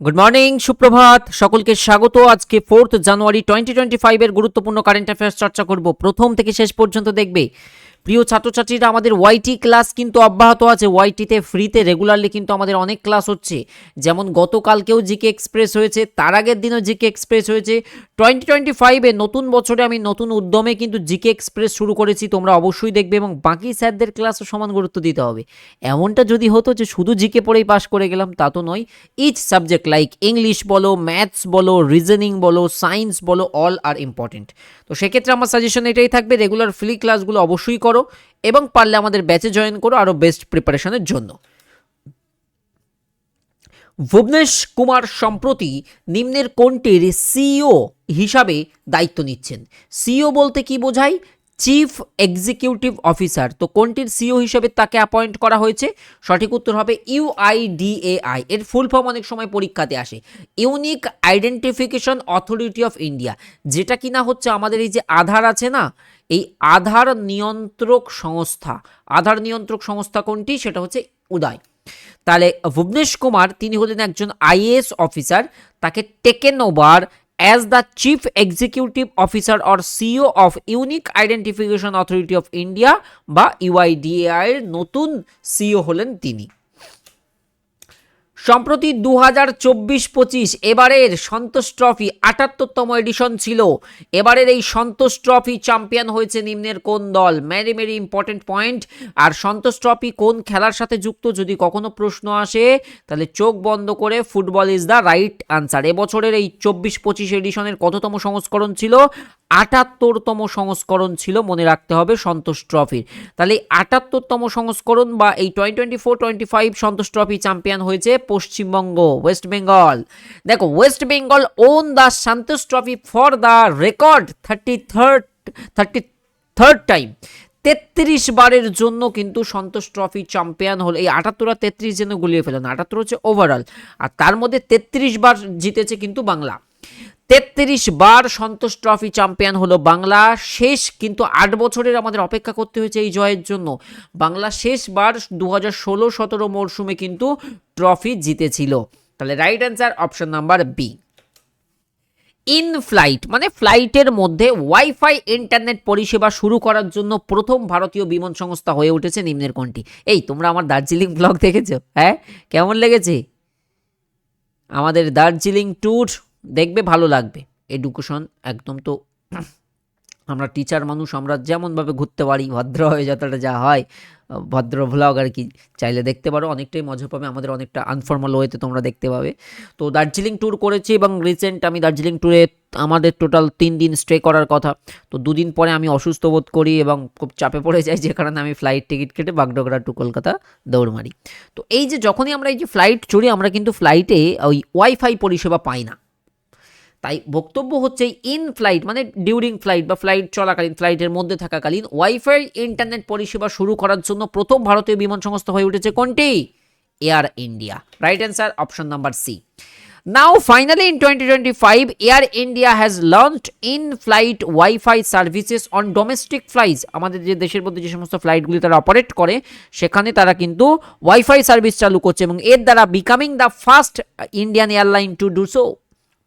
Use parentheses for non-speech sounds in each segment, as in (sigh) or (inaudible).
Good morning সুপ্রভাত। সকলকে স্বাগত। আজকে ফোর্থ জানুয়ারি টোয়েন্টি টোয়েন্টি ফাইভের গুরুত্বপূর্ণ কারেন্ট অ্যাফেয়ার্স চর্চা করব। প্রথম থেকে শেষ পর্যন্ত দেখবে প্রিয় ছাত্রছাত্রীরা, আমাদের ওয়াইটি ক্লাস কিন্তু অব্যাহত আছে। ওয়াইটিতে ফ্রিতে রেগুলারলি কিন্তু আমাদের অনেক ক্লাস হচ্ছে। যেমন গতকালকেও জিকে এক্সপ্রেস হয়েছে, তার আগের দিনও জিকে এক্সপ্রেস হয়েছে। টোয়েন্টি টোয়েন্টি ফাইভে নতুন বছরে আমি নতুন উদ্যমে কিন্তু জিকে এক্সপ্রেস শুরু করেছি, তোমরা অবশ্যই দেখবে এবং বাকি স্যারদের ক্লাসও সমান গুরুত্ব দিতে হবে। এমনটা যদি হতো যে শুধু জিকে পড়েই পাশ করে গেলাম, তা তো নয়। ইচ সাবজেক্ট লাইক ইংলিশ বলো ম্যাথস বলো রিজনিং বলো সায়েন্স বলো অল আর ইম্পর্টেন্ট তো সেক্ষেত্রে আমার সাজেশন এটাই থাকবে রেগুলার ফ্রি ক্লাসগুলো অবশ্যই করো। এবং পারলে আমাদের ব্যাচে জয়েন করো আরও বেস্ট প্রিপারেশনের জন্য। ভুবনেশ কুমার সম্প্রতি নিম্নের কোনটির সিইও হিসাবে দায়িত্ব নিচ্ছেন? সিইও বলতে কি বোঝায়? চিফ এক্সিকিউটিভ অফিসার তো কোনটির সিইও হিসেবে তাকে অ্যাপয়েন্ট করা হয়েছে? সঠিক উত্তর হবে ইউআইডিএআই এর ফুল ফর্ম অনেক সময় পরীক্ষাতে আসে। Unique identification authority of India যেটা কিনা হচ্ছে আমাদের এই যে আধার আছে না? এই আধার নিয়ন্ত্রক সংস্থা। আধার নিয়ন্ত্রক সংস্থা কোনটি? সেটা হচ্ছে উদয়। তাহলে ভুবনেশ কুমার, তিনি হলেন একজন আইএএস অফিসার তাকে taken over as the chief executive officer or CEO of unique identification authority of India বা ইউআইডিএআই এর নতুন সিও হলেন তিনি। সম্প্রতি দু হাজার চব্বিশ পঁচিশ এবারের সন্তোষ ট্রফি আটাত্তরতম এডিশন ছিল। এবারের এই সন্তোষ ট্রফি চ্যাম্পিয়ন হয়েছে নিম্নের কোন দল? মেরি মেরি ইম্পর্টেন্ট পয়েন্ট আর সন্তোষ ট্রফি কোন খেলার সাথে যুক্ত? যদি কখনো প্রশ্ন আসে, তাহলে চোখ বন্ধ করে football is the right answer এবছরের এই চব্বিশ পঁচিশ এডিশনের কততম সংস্করণ ছিল? আটাত্তরতম সংস্করণ ছিল, মনে রাখতে হবে, সন্তোষ ট্রফির। তাহলে আটাত্তরতম সংস্করণ বা এই twenty twenty four, twenty five Santosh trophy champion হয়েছে পশ্চিমবঙ্গ, ওয়েস্ট বেঙ্গল। দেখো, West Bengal won the Santosh trophy for the record thirty third thirty third time তেত্রিশ বারের জন্য কিন্তু সন্তোষ ট্রফি চ্যাম্পিয়ন হলো, এই আটাত্তর আর তেত্রিশ যেন গুলিয়ে ফেলেন, আটাত্তর হচ্ছে ওভারঅল আর তার মধ্যে তেত্রিশ বার জিতেছে কিন্তু বাংলা। তেত্রিশ বার সন্তোষ ট্রফি চ্যাম্পিয়ন হলো বাংলা। শেষ কিন্তু আট বছরের আমাদের অপেক্ষা করতে হয়েছে এই জয়ের জন্য। বাংলা শেষবার দু হাজার ষোলো সতেরো মরশুমে কিন্তু ট্রফি জিতেছিল। তাহলে right answer option number B in flight মানে ফ্লাইটের মধ্যে ওয়াইফাই ইন্টারনেট পরিষেবা শুরু করার জন্য প্রথম ভারতীয় বিমান সংস্থা হয়ে উঠেছে নিম্নের কোনটি এই, তোমরা আমার দার্জিলিং ব্লগ দেখেছ হ্যাঁ? কেমন লেগেছে? আমাদের দার্জিলিং ট্যুর দেখবে ভালো লাগবে। এডুকেশন একদম তো (clears throat) আমরা টিচার মানুষ, আমরা যেমনভাবে ঘুরতে পারি, ভদ্র হয়ে যতটা যা হয় ভদ্র ভ্লগ আর কি চাইলে দেখতে পারো। অনেকটাই মজা পাবে, আমাদের অনেকটা আনফর্মাল ওয়েতে তোমরা দেখতে পাবে। তো দার্জিলিং ট্যুর করেছি এবং রিসেন্ট আমি দার্জিলিং ট্যুরে আমাদের টোটাল তিন দিন স্টে করার কথা। তো দুদিন পরে আমি অসুস্থ বোধ করি এবং খুব চাপে পড়ে যাই, যে কারণে আমি ফ্লাইট টিকিট কেটে বাগডোগরা টু কলকাতা দৌড় মারি। তো এই যে যখনই আমরা এই যে ফ্লাইট চড়ি, আমরা কিন্তু ফ্লাইটে ওই ওয়াইফাই পরিষেবা পাই না। তাই বক্তব্য হচ্ছে ইন ফ্লাইট মানে ডিউরিং ফ্লাইট বা ফ্লাইট চলাকালীন, ফ্লাইটের মধ্যে থাকাকালীন ওয়াইফাই ইন্টারনেট পরিষেবা শুরু করার জন্য প্রথম ভারতীয় বিমান সংস্থা হয়ে উঠেছে কোনটি? Air India. Right answer option number C now finally in twenty twenty five Air India has launched in flight wifi services on domestic flights আমাদের যে দেশের মধ্যে যে সমস্ত ফ্লাইটগুলি তারা অপারেট করে, সেখানে তারা কিন্তু ওয়াইফাই সার্ভিস চালু করছে এবং এর দ্বারা becoming the first Indian airline to do so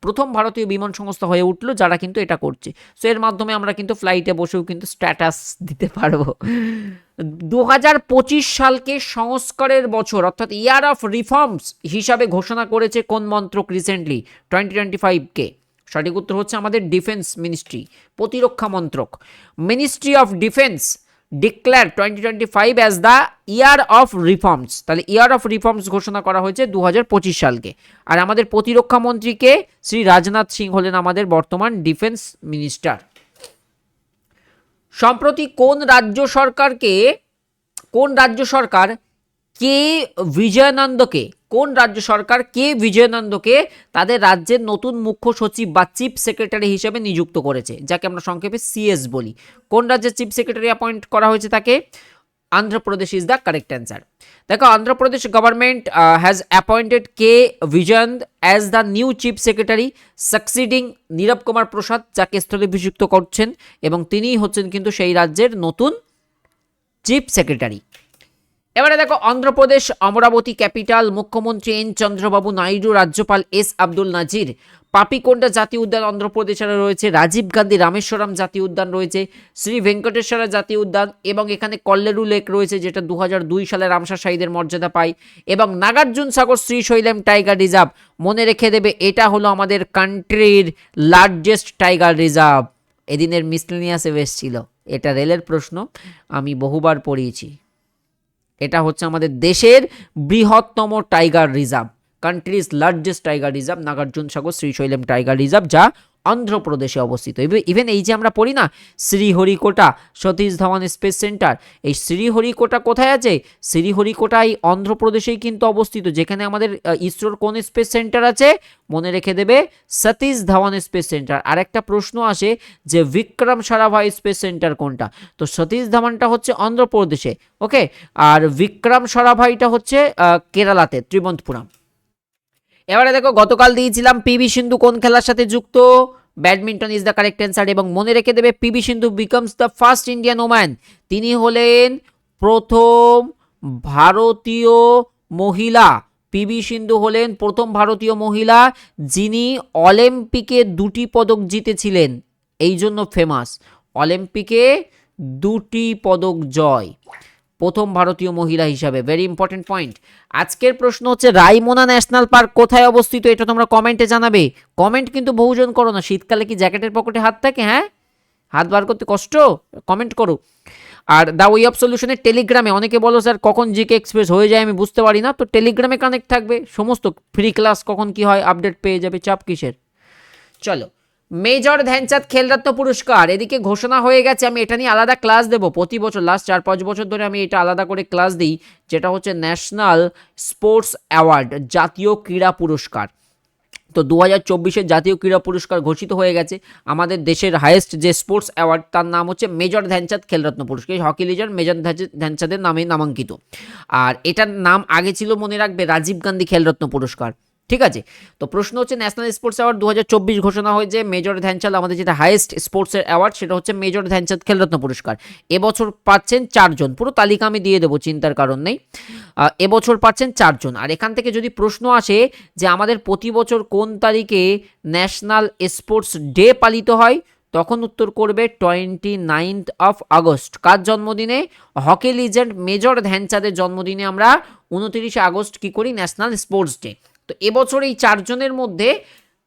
প্রথম ভারতীয় বিমান সংস্থা হয়ে উঠল, যারা কিন্তু এটা করছে। সো এর মাধ্যমে আমরা কিন্তু ফ্লাইটে বসেও কিন্তু স্ট্যাটাস দিতে পারব। দু হাজার পঁচিশ সালকে সংস্কারের বছর, অর্থাৎ ইয়ার অফ রিফর্মস হিসাবে ঘোষণা করেছে কোন মন্ত্রক রিসেন্টলি টোয়েন্টি টোয়েন্টি ফাইভকে সঠিক উত্তর হচ্ছে আমাদের ডিফেন্স মিনিস্ট্রি প্রতিরক্ষা মন্ত্রক। Ministry of defence declare twenty twenty five as the year of reforms তাহলে ইয়ার অফ রিফর্মস ঘোষণা করা হয়েছে দু হাজার পঁচিশ সালকে। আর আমাদের প্রতিরক্ষা মন্ত্রীকে শ্রী রাজনাথ সিং হলেন আমাদের বর্তমান ডিফেন্স মিনিস্টার সম্প্রতি কোন রাজ্য সরকারকে, কোন রাজ্য সরকার কে বিজয়ানন্দকে কোন রাজ্য সরকার কে বিজয়ানন্দকে তাদের রাজ্যের নতুন মুখ্য সচিব বা চিফ সেক্রেটারি হিসেবে নিযুক্ত করেছে, যাকে আমরা সংক্ষেপে সিএস বলি। কোন রাজ্যের চিফ সেক্রেটারি অ্যাপয়েন্ট করা হয়েছে তাকে? Andhra Pradesh is the correct answer দেখো Andhra Pradesh government has appointed K Vijayanand as the new chief secretary succeeding Neerab Kumar Prasad যাকে স্থলাভিষিক্ত করছেন, এবং তিনিই হচ্ছেন কিন্তু সেই রাজ্যের নতুন চিফ সেক্রেটারি এবারে দেখো, অন্ধ্রপ্রদেশ, অমরাবতী ক্যাপিটাল, মুখ্যমন্ত্রী এন চন্দ্রবাবু নাইডু, রাজ্যপাল এস আব্দুল নাজির, পাপিকোন্ডা জাতীয় উদ্যান অন্ধ্রপ্রদেশের রয়েছে, রাজীব গান্ধী, রামেশ্বরম জাতীয় উদ্যান রয়েছে, শ্রী ভেঙ্কটেশ্বরা জাতীয় উদ্যান এবং এখানে কল্লেরু লেক রয়েছে, যেটা দু সালে রামসার শাহীদের মর্যাদা পায়, এবং নাগার্জুন সাগর শ্রীশৈলেম টাইগার রিজার্ভ, মনে রেখে দেবে, এটা হলো আমাদের কান্ট্রির লার্জেস্ট টাইগার রিজার্ভ। এদিনের মিসলেনিয়াসে এসেছিল এটা রেলের প্রশ্ন, আমি বহুবার পড়িয়েছি। এটা হচ্ছে আমাদের দেশের বৃহত্তম tiger reserve country's largest tiger reserve Nagarjuna Sagar Srisailam tiger reserve, যা অন্ধ্রপ্রদেশে অবস্থিত। ইভেন এই যে আমরা পড়ি না, শ্রীহরিকোটা, সতীশ ধাওয়ান স্পেস সেন্টার, এই শ্রীহরিকোটা কোথায় আছে? শ্রীহরিকোটা এই অন্ধ্রপ্রদেশেই কিন্তু অবস্থিত, যেখানে আমাদের ইসরোর কোন স্পেস সেন্টার আছে? মনে রেখে দেবে, সতীশ ধাওয়ান স্পেস সেন্টার। আর একটা প্রশ্ন আসে যে বিক্রম সারাভাই স্পেস সেন্টার কোনটা? তো সতীশ ধাওয়ানটা হচ্ছে অন্ধ্রপ্রদেশে, ওকে? আর বিক্রম সারাভাইটা হচ্ছে কেরালাতে, ত্রিবন্তপুরম। এবারে দেখো, গতকাল দিয়েছিলাম পিভি সিন্ধু কোন খেলার সাথে যুক্ত? Badminton is the correct answer এবং মনে রেখে দেবে PV Sindhu becomes the first Indian woman তিনি হলেন প্রথম ভারতীয় মহিলা। পিভি সিন্ধু হলেন প্রথম ভারতীয় মহিলা যিনি অলিম্পিকে দুটি পদক জিতেছিলেন। এই জন্য ফেমাস অলিম্পিকে দুটি পদক জয়। প্রথম ভারতীয় মহিলা হিসাবে। ভেরি ইম্পর্টেন্ট পয়েন্ট আজকের প্রশ্ন হচ্ছে, রাইমোনা ন্যাশনাল পার্ক কোথায় অবস্থিত? এটা তোমরা কমেন্টে জানাবে। কমেন্ট কিন্তু বহুজন করো না। শীতকালে কি জ্যাকেটের পকেটে হাত থাকে? হ্যাঁ? হাত বার করতে কষ্ট? কমেন্ট করো। আর দ্য ওয়ে অফ সলিউশনের টেলিগ্রামে অনেকে বলো, স্যার, কখন জিকে এক্সপ্রেস হয়ে যায়? আমি বুঝতে পারি না। তো টেলিগ্রামে কানেক্ট থাকবে। সমস্ত ফ্রি ক্লাস কখন কি হয়? আপডেট পেয়ে যাবে চাপ কিসের? চলো। মেজর ধ্যানচাঁদ খেলরত্ন পুরস্কার। এদিকে ঘোষণা হয়ে গেছে, আমি এটা নিয়ে আলাদা ক্লাস দেবো। প্রতি বছর লাস্ট চার, পাঁচ বছর ধরে আমি এটা আলাদা করে ক্লাস দিই, যেটা হচ্ছে ন্যাশনাল স্পোর্টস অ্যাওয়ার্ড জাতীয় ক্রীড়া পুরস্কার। তো দু হাজার চব্বিশের জাতীয় ক্রীড়া পুরস্কার ঘোষিত হয়ে গেছে। আমাদের দেশের হায়েস্ট যে স্পোর্টস অ্যাওয়ার্ড তার নাম হচ্ছে মেজর ধ্যানচাঁদ খেলরত্ন পুরস্কার। হকি লিজার মেজর ধ্যানচাঁদ- ধ্যানচাঁদের নামে নামাঙ্কিত। আর এটার নাম আগে ছিল মনে রাখবে রাজীব গান্ধী খেলরত্ন পুরস্কার। ঠিক আছে? তো প্রশ্ন হচ্ছে ন্যাশনাল স্পোর্টস অ্যাওয়ার্ড দু হাজার চব্বিশ ঘোষণা হয়েছে মেজর ধ্যানচাঁদ আমাদের যেটা হাইয়েস্ট স্পোর্টসের অ্যাওয়ার্ড সেটা হচ্ছে মেজর ধ্যানচাঁদ খেলরত্ন পুরস্কার। এবছর পাচ্ছেন চারজন। পুরো তালিকা আমি দিয়ে দেবো, চিন্তার কারণ নেই। এবছর পাচ্ছেন চারজন। আর এখান থেকে যদি প্রশ্ন আসে যে আমাদের প্রতি বছর কোন তারিখে ন্যাশনাল স্পোর্টস ডে পালিত হয়, তখন উত্তর করবে টোয়েন্টি নাইনথ অফ আগস্ট। কার জন্মদিনে? হকি লিজেন্ড মেজর ধ্যানচাঁদের জন্মদিনে আমরা উনতিরিশে আগস্ট কি করি? National sports day. তো এবছর এই চারজনের মধ্যে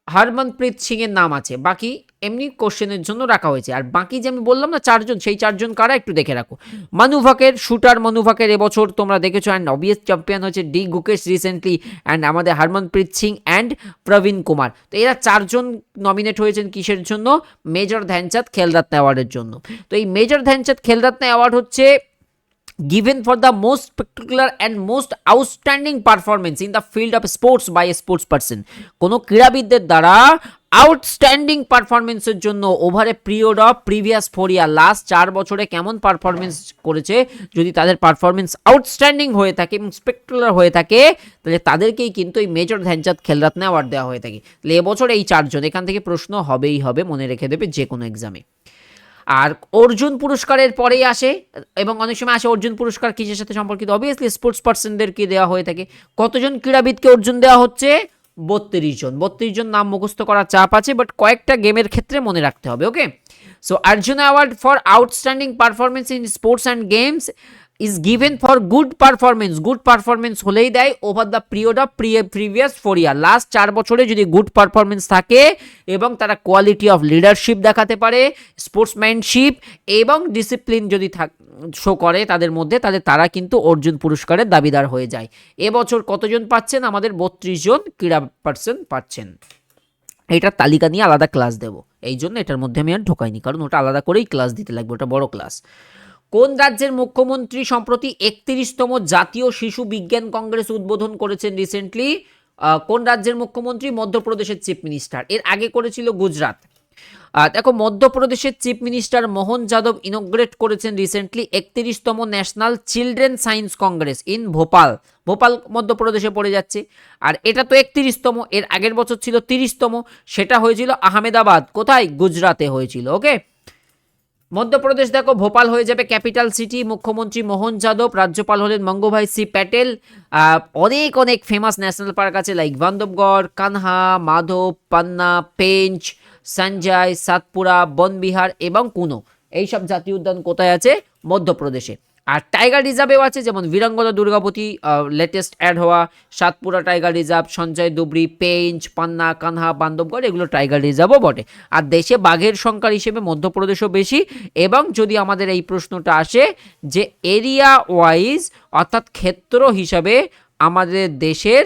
হরমনপ্রীত সিং এর নাম আছে। বাকি এমনি কোশ্চেনের জন্য রাখা হয়েছে। আর বাকি যে আমি বললাম না, চারজন, সেই চারজন কারা একটু দেখে রাখো। মানুভাকের শুটার মানুভাকের এবছর তোমরা দেখেছ অ্যান্ড অবভিয়াস চ্যাম্পিয়ন হচ্ছে ডি গুকেশ রিসেন্টলি অ্যান্ড আমাদের হরমনপ্রীত সিং অ্যান্ড প্রবীণ কুমার। তো এরা চারজন নমিনেট হয়েছেন কিসের জন্য? মেজর ধ্যানচাঁদ খেলরত্ন অ্যাওয়ার্ডের জন্য। তো এই মেজর ধ্যানচাঁদ খেলরত্ন অ্যাওয়ার্ড হচ্ছে given for the most spectacular and most outstanding performance in the field of sports by a sports person. কোনো ক্রীড়াবিদদের দ্বারা আউটস্ট্যান্ডিং পারফরমেন্সের জন্য over a period of previous four year last চার বছরে কেমন পারফরমেন্স করেছে? যদি তাদের পারফরমেন্স আউটস্ট্যান্ডিং হয়ে থাকে এবং স্পেক্টুলার হয়ে থাকে, তাহলে তাদেরকেই কিন্তু এই মেজর ধ্যানচাঁদ খেলরত্ন অ্যাওয়ার্ড দেওয়া হয়ে থাকে। তাহলে এবছর এই চারজন, এখান থেকে প্রশ্ন হবেই হবে, মনে রেখে দেবে যে কোনো এক্সামে আর অর্জুন পুরস্কারের পরেই আসে, এবং অনেক সময় আসে অর্জুন পুরস্কার কিসের সাথে সম্পর্কিত? অবভিয়াসলি স্পোর্টস পার্সনদেরকে দেওয়া হয়ে থাকে? কতজন ক্রীড়াবিদকে অর্জুন দেওয়া হচ্ছে? বত্রিশ জন। বত্রিশ জন নাম মুখস্থ করার চাপ আছে বাট কয়েকটা গেমের ক্ষেত্রে মনে রাখতে হবে okay so Arjuna award for outstanding performance in sports and games is given for good performance good performance হলেই দেয় over the period of previous four year last চার বছরে যদি গুড পারফরমেন্স থাকে এবং তারা কোয়ালিটি অফ লিডারশিপ দেখাতে পারে স্পোর্টসম্যানশিপ এবং ডিসিপ্লিন যদি থাক শো করে তাদের মধ্যে, তাহলে তারা কিন্তু অর্জুন পুরস্কারের দাবিদার হয়ে যায়। এবছর কতজন পাচ্ছেন? আমাদের বত্রিশ জন ক্রীড়া পার্সন পাচ্ছেন। এটার তালিকা নিয়ে আলাদা ক্লাস দেব। এই জন্য এটার মধ্যে আমি আর ঢোকাইনি, কারণ ওটা আলাদা করেই ক্লাস দিতে লাগবে, ওটা বড় ক্লাস কোন রাজ্যের মুখ্যমন্ত্রী সম্প্রতি একত্রিশতম জাতীয় শিশু বিজ্ঞান কংগ্রেস উদ্বোধন করেছেন রিসেন্টলি কোন রাজ্যের মুখ্যমন্ত্রী? মধ্যপ্রদেশের চিফ মিনিস্টার। এর আগে করেছিল গুজরাট। দেখো, মধ্যপ্রদেশের chief minister Mohan Yadav inaugurate করেছেন recently একত্রিশতম national children science congress in Bhopal. Bhopal, মধ্যপ্রদেশে পড়ে যাচ্ছে। আর এটা তো একত্রিশতম, এর আগের বছর ছিল তিরিশতম, সেটা হয়েছিল আহমেদাবাদ। কোথায়? গুজরাতে হয়েছিল ওকে মধ্যপ্রদেশ দেখো, ভোপাল হয়ে যাবে ক্যাপিটাল সিটি, মুখ্যমন্ত্রী মোহন যাদব, রাজ্যপাল হলেন মঙ্গভাই সি প্যাটেল অনেক অনেক ফেমাস ন্যাশনাল পার্ক আছে লাইক বান্ধবগড় কানহা, মাধব, পান্না, পেঞ্চ, সঞ্জয়, সাতপুরা, বনবিহার এবং কুনো। এইসব জাতীয় উদ্যান কোথায় আছে? মধ্যপ্রদেশে। আর টাইগার রিজার্ভেও আছে, যেমন বীরাঙ্গনা দুর্গাবতী লেটেস্ট অ্যাড হওয়া সাতপুরা টাইগার রিজার্ভ, সঞ্জয় দুবরি পেঞ্চ পান্না, কানহা বান্ধবগড় এগুলো টাইগার রিজার্ভও বটে। আর দেশে বাঘের সংখ্যার হিসেবে মধ্যপ্রদেশও বেশি। এবং যদি আমাদের এই প্রশ্নটা আসে যে এরিয়া ওয়াইজ অর্থাৎ ক্ষেত্র হিসাবে আমাদের দেশের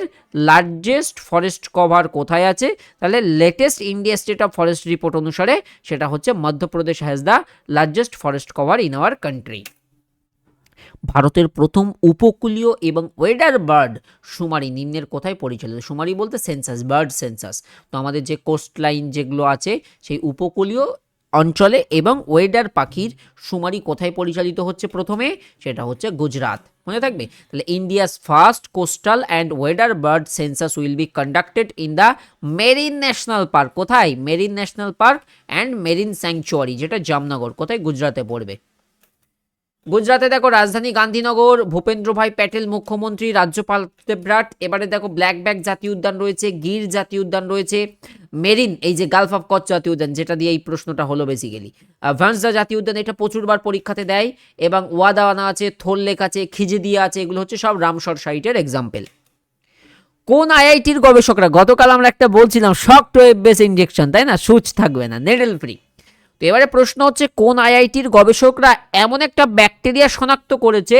লার্জেস্ট ফরেস্ট কভার কোথায় আছে? তাহলে latest India state of forest report অনুসারে সেটা হচ্ছে Madhya Pradesh has the largest forest cover in our country ভারতের প্রথম উপকূলীয় এবং ওয়েডার বার্ড সুমারি নিম্নের কোথায় পরিচালিত? সুমারি বলতে সেন্সাস, বার্ড সেন্সাস। তো আমাদের যে কোস্ট লাইন যেগুলো আছে, সেই উপকূলীয় অঞ্চলে এবং ওয়েডার পাখির সুমারি কোথায় পরিচালিত হচ্ছে প্রথমে? সেটা হচ্ছে গুজরাট। মনে থাকবে? তাহলে India's first coastal and wader bird census will be conducted in the marine national park. কোথায়? Marine national park and marine sanctuary, যেটা জামনগর, কোথায়? গুজরাটে পড়বে। গুজরাতে দেখো রাজধানী গান্ধীনগর, ভূপেন্দ্র ভাই প্যাটেল মুখ্যমন্ত্রী, রাজ্যপাল দেবরাট এবারে দেখো ব্ল্যাক ব্যাক জাতীয় উদ্যান রয়েছে, গির জাতীয় উদ্যান রয়েছে, মেরিন, এই যে গালফ অফ কচ্ছ জাতীয় উদ্যান, যেটা দিয়ে এই প্রশ্নটা হলো বেসিক্যালি ভান্সদা জাতীয় উদ্যান, এটা প্রচুরবার পরীক্ষাতে দেয়, এবং ওয়াদাওয়ানা আছে, থোল লেক আছে, খিজিদিয়া আছে, এগুলো হচ্ছে সব রামসর সাইটের এক্সাম্পল কোন আইআইটির গবেষকরা, গতকাল আমরা একটা বলছিলাম শক ওয়েব বেস ইনজেকশন তাই না? সুচ থাকবে না নেডেল ফ্রি তো এবারে প্রশ্ন হচ্ছে, কোন আইআইটির গবেষকরা এমন একটা ব্যাকটেরিয়া শনাক্ত করেছে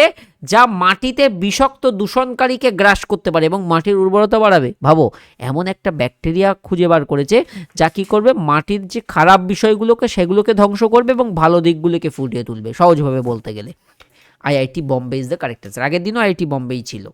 যা মাটিতে বিষাক্ত দূষণকারীকে গ্রাস করতে পারে এবং মাটির উর্বরতা বাড়াবে? ভাবো, এমন একটা ব্যাকটেরিয়া খুঁজে বার করেছে যা কি করবে? মাটির যে খারাপ বিষয়গুলোকে সেগুলোকে ধ্বংস করবে এবং ভালো দিকগুলোকে ফুটিয়ে তুলবে, সহজভাবে বলতে গেলে। IIT Bombay is the correct answer আগের দিনও আইআইটি বম্বেই ছিল।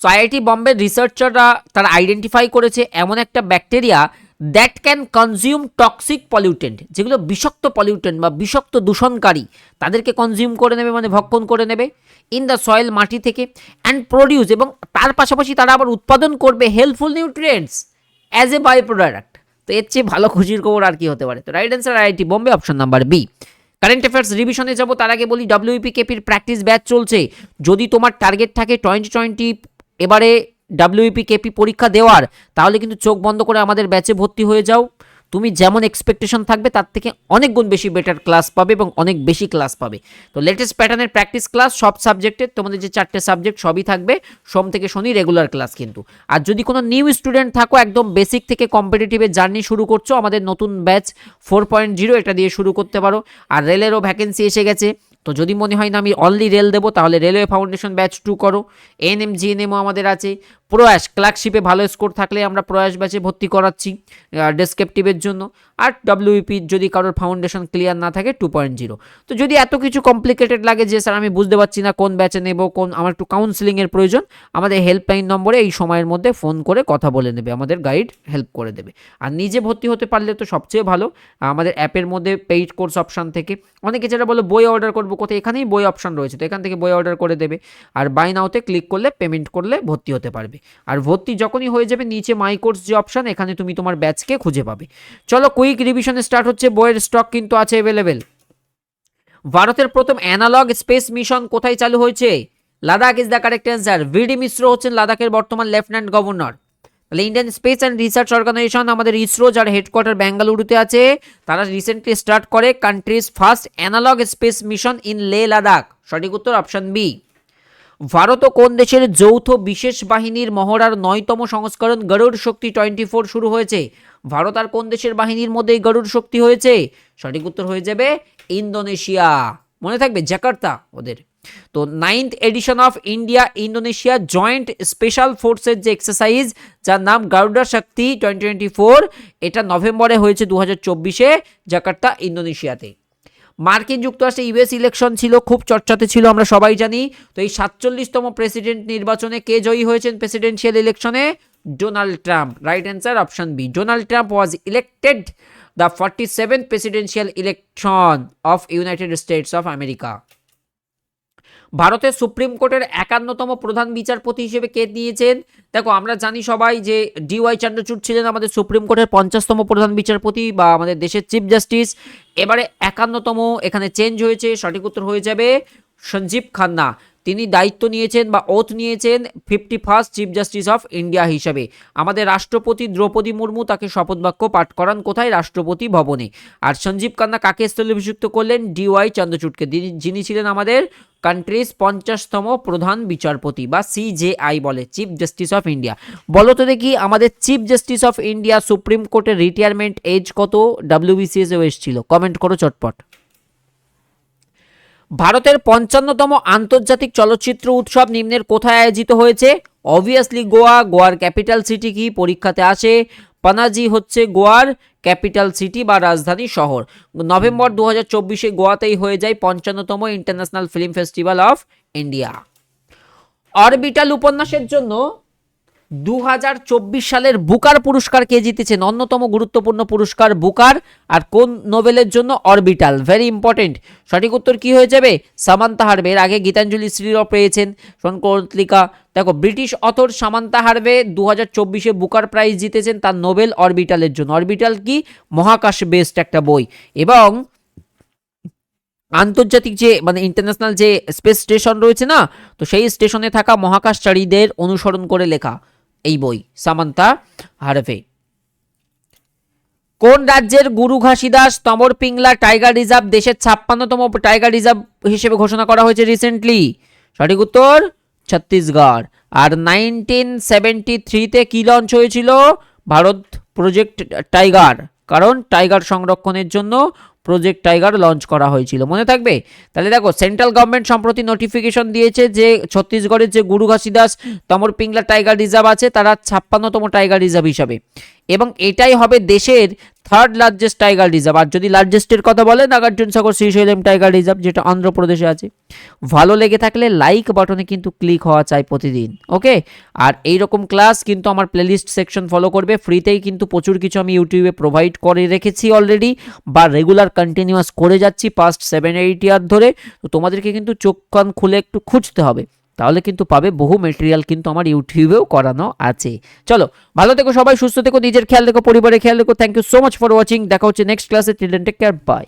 সো আইআইটি বম্বের রিসার্চাররা তারা আইডেন্টিফাই করেছে, এমন একটা bacteria that can consume toxic pollutant যেগুলো বিষাক্ত পলিউটেন্ট বা বিষাক্ত দূষণকারী, তাদেরকে কনজিউম করে নেবে মানে ভক্ষণ করে নেবে ইন দ্য সয়েল মাটি থেকে অ্যান্ড প্রডিউস এবং তার পাশাপাশি তারা আবার উৎপাদন করবে helpful nutrients as a by product তো এর চেয়ে ভালো খুশির খবর আর কি হতে পারে? তো right answer IIT Bombay option number B current affairs রিভিশনে যাব, তার আগে বলি ডাব্লিউপি কেপির প্র্যাকটিস ব্যাচ চলছে। যদি তোমার টার্গেট থাকে টোয়েন্টি টোয়েন্টি এবারে ডাব্লিউপি কেপি পরীক্ষা দেওয়ার, তাহলে কিন্তু চোখ বন্ধ করে আমাদের ব্যাচে ভর্তি হয়ে যাও। তুমি যেমন এক্সপেকটেশন থাকবে, তার থেকে অনেক গুণ বেশি বেটার ক্লাস পাবে এবং অনেক বেশি ক্লাস পাবে। তো লেটেস্ট প্যাটার্নের প্র্যাকটিস ক্লাস সব সাবজেক্টের তোমাদের যে চারটে সাবজেক্ট সবই থাকবে, সোম থেকে শনি রেগুলার ক্লাস কিন্তু। আর যদি কোনো নিউ স্টুডেন্ট থাকো, একদম বেসিক থেকে কম্পিটিটিভের জার্নি শুরু করছ, আমাদের নতুন ব্যাচ ফোর পয়েন্ট জিরো এটা দিয়ে শুরু করতে পারো। আর রেলেরও ভ্যাকেন্সি এসে গেছে। তো যদি মনে হয় না আমি অনলি রেল দেবো, তাহলে রেলওয়ে ফাউন্ডেশন ব্যাচ টু করো। এনএম জিএনএমও আমাদের আছে। প্রয়াস ক্লার্কশিপে ভালো স্কোর থাকলে আমরা প্রয়াস ব্যাচে ভর্তি করাচ্ছি ডেসক্রিপটিভের জন্য। আর ডাব্লিউপি যদি কারোর ফাউন্ডেশন ক্লিয়ার না থাকে টু পয়েন্ট জিরো তো যদি এত কিছু কমপ্লিকেটেড লাগে যে, স্যার, আমি বুঝতে পারছি না কোন ব্যাচে নেব, কোন আমার একটু কাউন্সিলিংয়ের প্রয়োজন। আমাদের হেল্পলাইন নম্বরে এই সময়ের মধ্যে ফোন করে কথা বলে নেবে, আমাদের গাইড হেল্প করে দেবে। আর নিজে ভর্তি হতে পারলে তো সবচেয়ে ভালো, আমাদের অ্যাপের মধ্যে পেইড কোর্স অপশান থেকে। অনেকে যারা বলে, বই অর্ডার করব কোথায়? এখানেই বই অপশান রয়েছে। তো এখান থেকে বই অর্ডার করে দেবে। আর বাই নাওতে ক্লিক করলে পেমেন্ট করলে ভর্তি হতে পারবে। আর ভর্তি যখনই হয়ে যাবে, নিচে মাই কোর্স যে অপশান এখানে তুমি তোমার ব্যাচকে খুঁজে পাবে। চলো কুইক রিভিশনে স্টার্ট হচ্ছে। বইয়ের স্টক কিন্তু আছে অ্যাভেলেবেল ভারতের প্রথম অ্যানালগ স্পেস মিশন কোথায় চালু হয়েছে? Ladakh is the correct answer BD Mishra হচ্ছেন লাদাখের বর্তমান লেফটেন্যান্ট গভর্নর তাহলে Indian space and research organisation আমাদের ইসরো যার হেডকোয়ার্টার বেঙ্গালুরুতে আছে, তারা রিসেন্টলি স্টার্ট করে country's first analog space mission in Leh Ladakh সঠিক উত্তর অপশন বি ভারত ও কোন দেশের যৌথ বিশেষ বাহিনীর মহড়ার নয়তম সংস্করণ গরুড় শক্তি টোয়েন্টি ফোর শুরু হয়েছে? ভারত আর কোন দেশের বাহিনীর মধ্যে এই গরুড় শক্তি হয়েছে? সঠিক উত্তর হয়ে যাবে ইন্দোনেশিয়া। মনে থাকবে জাকার্তা ওদের। তো ninth edition of India Indonesia joint special ফোর্সের যে এক্সারসাইজ যার নাম Garuda Shakti twenty twenty four এটা নভেম্বরে হয়েছে দু হাজার চব্বিশে জাকার্তা, ইন্দোনেশিয়াতে। মার্কিন যুক্তরাষ্ট্রে ইউএস ইলেকশন ছিল, খুব চর্চাতে ছিল, আমরা সবাই জানি। তো এই সাতচল্লিশতম প্রেসিডেন্ট নির্বাচনে কে জয়ী হয়েছেন প্রেসিডেন্সিয়াল ইলেকশনে? Donald Trump. Right answer option B Donald Trump was elected the forty seventh presidential election of United States of America ভারতের সুপ্রিম কোর্টের একান্নতম প্রধান বিচারপতি হিসেবে কে দিয়েছেন? দেখো, আমরা জানি সবাই যে ডিওয়াই চন্দ্রচূড় ছিলেন আমাদের সুপ্রিম কোর্টের পঞ্চাশতম প্রধান বিচারপতি বা আমাদের দেশের চিফ জাস্টিস। এবারে একান্নতম এখানে চেঞ্জ হয়েছে, সঠিক উত্তর হয়ে যাবে সঞ্জীব খান্না। তিনি দায়িত্ব নিয়েছেন বা ওথ নিয়েছেন fifty first chief justice of India হিসাবে। আমাদের রাষ্ট্রপতি দ্রৌপদী মুর্মু তাকে শপথ বাক্য পাঠ করান কোথায়? রাষ্ট্রপতি ভবনে। আর সঞ্জীব কান্না কাকে স্থলাভিষিক্ত করলেন? ডিওয়াই চন্দ্রচূড়কে। যিনি ছিলেন আমাদের কান্ট্রিজ পঞ্চাশতম প্রধান বিচারপতি বা সিজেআই বলে চিফ জাস্টিস অফ ইন্ডিয়া বলো তো দেখি, আমাদের chief justice of India supreme কোর্টের রিটায়ারমেন্ট এজ কত? ডাব্লিউবিসিএসও এসেছিল। কমেন্ট করো চটপট। ভারতের পঞ্চান্নতম আন্তর্জাতিক চলচ্চিত্র উৎসব নিম্নের কোথায় আয়োজিত হয়েছে? অবভিয়াসলি গোয়া, গোয়ার ক্যাপিটাল সিটি কি? পরীক্ষাতে আসে পানাজি হচ্ছে গোয়ার ক্যাপিটাল সিটি বা রাজধানী শহর। নভেম্বর দু হাজার চব্বিশে গোয়াতেই হয়ে যায় পঞ্চান্নতম international film festival of India. Orbital উপন্যাসের জন্য দু হাজার চব্বিশ সালের বুকার পুরস্কার কে জিতেছেন? অন্যতম গুরুত্বপূর্ণ পুরস্কার বুকার আর কোন নোবেলের জন্য? অরবিটাল। ভেরি ইম্পর্টেন্ট সঠিক উত্তর কি হয়ে যাবে? সামান্তা হারবে এর আগে গীতাঞ্জলি শ্রীরাও পেয়েছেন শঙ্করলিকা দেখো, ব্রিটিশ অথর সামান্তা হারবে দু হাজার চব্বিশে বুকার প্রাইজ জিতেছেন তার নোবেল অরবিটালের জন্য। অরবিটাল কি? মহাকাশ বেসড একটা বই। এবং আন্তর্জাতিক যে মানে ইন্টারন্যাশনাল যে স্পেস স্টেশন রয়েছে না, তো সেই স্টেশনে থাকা মহাকাশচারীদের অনুসরণ করে লেখা। এই বই। সামান্তা হারভে। কোন রাজ্যের গুরু ঘাসিদাস তমর পিংলা টাইগার রিজার্ভ দেশের ছাপ্পান্নতম টাইগার রিজার্ভ হিসেবে ঘোষণা করা হয়েছে রিসেন্টলি সঠিক উত্তর, ছত্তিশগড়। আর নাইনটিন সেভেন্টি থ্রিতে কী লঞ্চ হয়েছিল? ভারত প্রজেক্ট টাইগার কারণ টাইগার সংরক্ষণের জন্য প্রজেক্ট টাইগার লঞ্চ করা হয়েছিল। মনে থাকবে? তাহলে দেখো সেন্ট্রাল গভর্নমেন্ট সম্প্রতি নোটিফিকেশন দিয়েছে যে ছত্তিশগড়ের যে গুরু ঘাসিদাস তমর পিংলা টাইগার রিজার্ভ আছে, তারা ছাপ্পান্নতম টাইগার রিজার্ভ হিসাবে। এবং এটাই হবে দেশের থার্ড লার্জেস্ট টাইগার রিজার্ভ আর যদি লার্জেস্টের কথা বলে নাগার্জুন সাগর, শ্রীশৈলম টাইগার রিজার্ভ যেটা অন্ধ্রপ্রদেশে আছে। ভালো লেগে থাকলে লাইক বাটনে কিন্তু ক্লিক হওয়া চাই প্রতিদিন ওকে আর এই রকম ক্লাস কিন্তু আমার প্লেলিস্ট সেকশন ফলো করবে। ফ্রিতেই কিন্তু প্রচুর কিছু আমি ইউটিউবে প্রোভাইড করে রেখেছি অলরেডি বা রেগুলার কন্টিনিউয়াস করে যাচ্ছি পাস্ট সেভেন এইট ইয়ার ধরে। তো তোমাদেরকে কিন্তু চোখ কান খুলে একটু খুঁজতে হবে। তাহলে কিন্তু পাবে বহু মেটেরিয়াল কিন্তু আমার ইউটিউবেও করানো আছে। চলো, ভালো থেকো সবাই, সুস্থ থেকো, নিজের খেয়াল রেখো, পরিবারের খেয়াল রেখো। Thank you so much for watching দেখা হচ্ছে নেক্সট ক্লাসে টিলেন টেক কেয়ার বাই